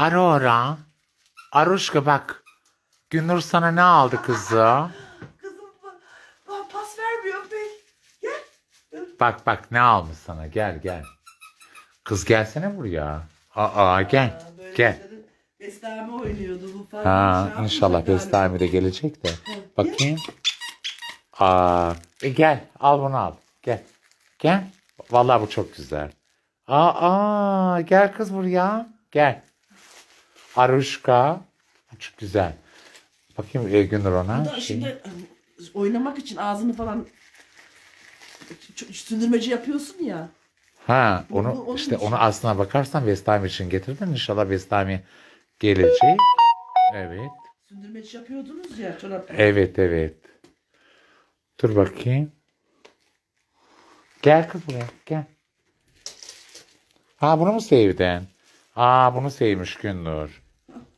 Aurora. Aruşka bak. Günür sana ne aldı kızı? Kızım ba- ba- pas vermiyor bey. Gel. Bak bak ne almış sana gel gel. Kız gelsene buraya. Aa gel böyle gel. işte de oynuyordu bu falan. Ha inşallah Bestami de gelecek de. Bakayım. Aa e, gel al bunu al. Gel. Gel. Vallahi bu çok güzel. Aa, aa gel kız buraya. Gel. Aruşka. Çok güzel. Bakayım e, Günür ona. Bu da Şey. şimdi e, oynamak için ağzını falan ç- sündürmeci yapıyorsun ya. Ha Bu- onu bu onun işte için. onu aslına bakarsan Vestami için getirdin. İnşallah Vestami gelecek. Evet. Sündürmeci yapıyordunuz ya çorap. Evet evet. Dur bakayım. Gel kız buraya gel. Ha bunu mu sevdin? Aa bunu sevmiş Günnur.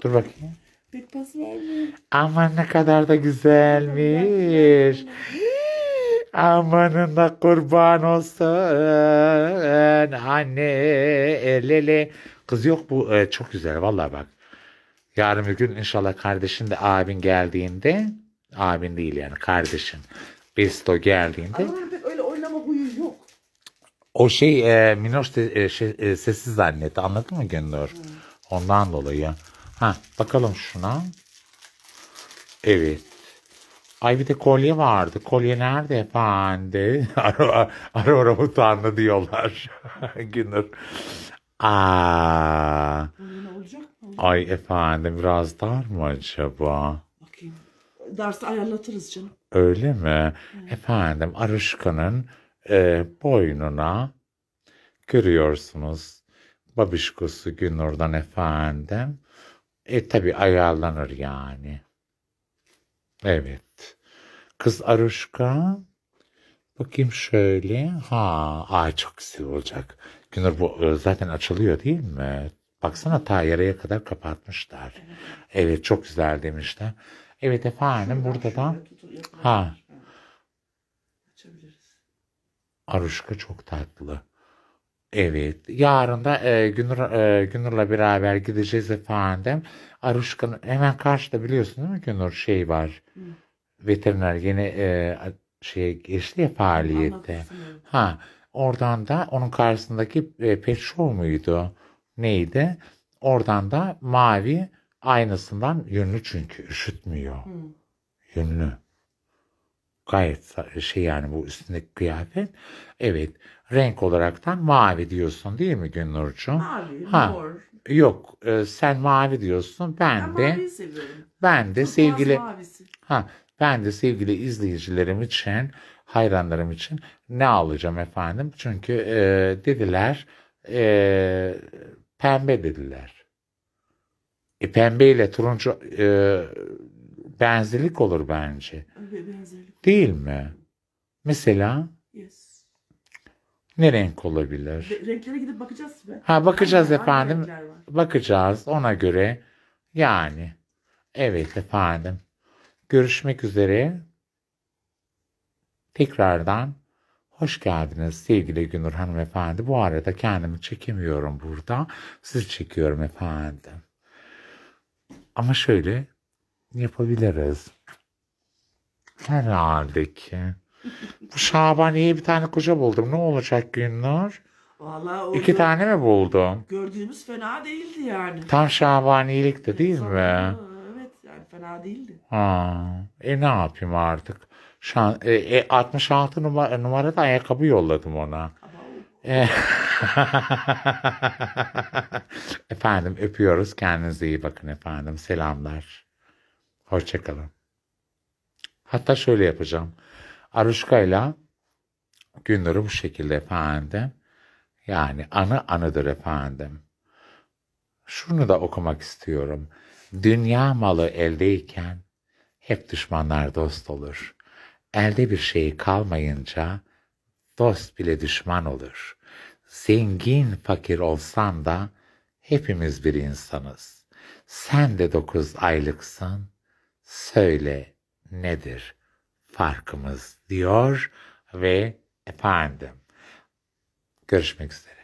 Dur bakayım. Pek pas vermiyor. Aman ne kadar da güzelmiş. Amanın da kurban olsun anne elele. Kız yok bu e, çok güzel vallahi bak. Yarın bir gün inşallah kardeşin de abin geldiğinde abin değil yani kardeşin Besto geldiğinde Ama pek öyle oynama huyu yok. O şey e, Minoş de, e, şey, e, sessiz zannetti anladın mı Gündür? Ondan dolayı. Ha bakalım şuna. Evet. Ay bir de kolye vardı. Kolye nerede efendi? ara ara ara utandı diyorlar. Gündür. Aa, olacak mı? ay efendim biraz dar mı acaba? Bakayım. Dersi ayarlatırız canım. Öyle mi? Efendim Aruşka'nın e, boynuna görüyorsunuz babişkosu Günur'dan efendim. E tabi ayarlanır yani. Evet. Kız Aruşka bakayım şöyle. Ha, ay çok güzel olacak. Günür bu e, zaten açılıyor değil mi? Baksana ta yarıya kadar kapatmışlar. Evet çok güzel demişler. Evet efendim burada da. Ha. Aruşka çok tatlı. Evet. Yarın da e, Günür, e, Günür'le beraber gideceğiz efendim. Aruşka'nın hemen karşıda biliyorsun değil mi Günür şey var. Hı. Veteriner yeni e, şeye geçti ya faaliyette. Ha, oradan da onun karşısındaki e, pet show muydu? Neydi? Oradan da mavi aynısından yünlü çünkü üşütmüyor. Hı. Yünlü. Gayet şey yani bu üstündeki kıyafet. Evet. Renk olaraktan mavi diyorsun değil mi Günnurcuğum? Mavi, Ha. mor. Yok e, sen mavi diyorsun. Ben, Ben de ben de Turkuaz sevgili ha ben de sevgili izleyicilerim için hayranlarım için ne alacağım efendim? Çünkü e, dediler e, pembe dediler. E, pembe ile turuncu e, benzerlik olur bence. Benzerlik. Değil mi? Mesela Yes. ne renk olabilir? Re- renklere gidip bakacağız be. Ha bakacağız Hangi- hangi efendim. renkler var? Bakacağız ona göre. Yani. Evet efendim. Görüşmek üzere. Tekrardan hoş geldiniz sevgili Günür hanımefendi. Bu arada kendimi çekemiyorum burada. Sizi çekiyorum efendim. Ama şöyle yapabiliriz. Herhalde ki. Bu Şabaniye'ye bir tane koca buldum. Ne olacak Günnur? Vallahi orada İki tane mi buldum? gördüğümüz fena değildi yani. Tam Şabaniyelikti değil mi? Evet yani fena değildi. Ha, e ne yapayım artık? Şu an, e, e, 66 numara, numarada ayakkabı yolladım ona. Ama o- E, efendim öpüyoruz. Kendinize iyi bakın efendim. Selamlar. Hoşçakalın. Hatta şöyle yapacağım. Aruşka'yla Gündür'ü bu şekilde efendim. Yani anı anıdır efendim. Şunu da okumak istiyorum. Dünya malı eldeyken hep düşmanlar dost olur. Elde bir şey kalmayınca dost bile düşman olur. Zengin fakir olsan da hepimiz bir insanız. Sen de dokuz aylıksın. Söyle nedir farkımız diyor ve efendim görüşmek üzere.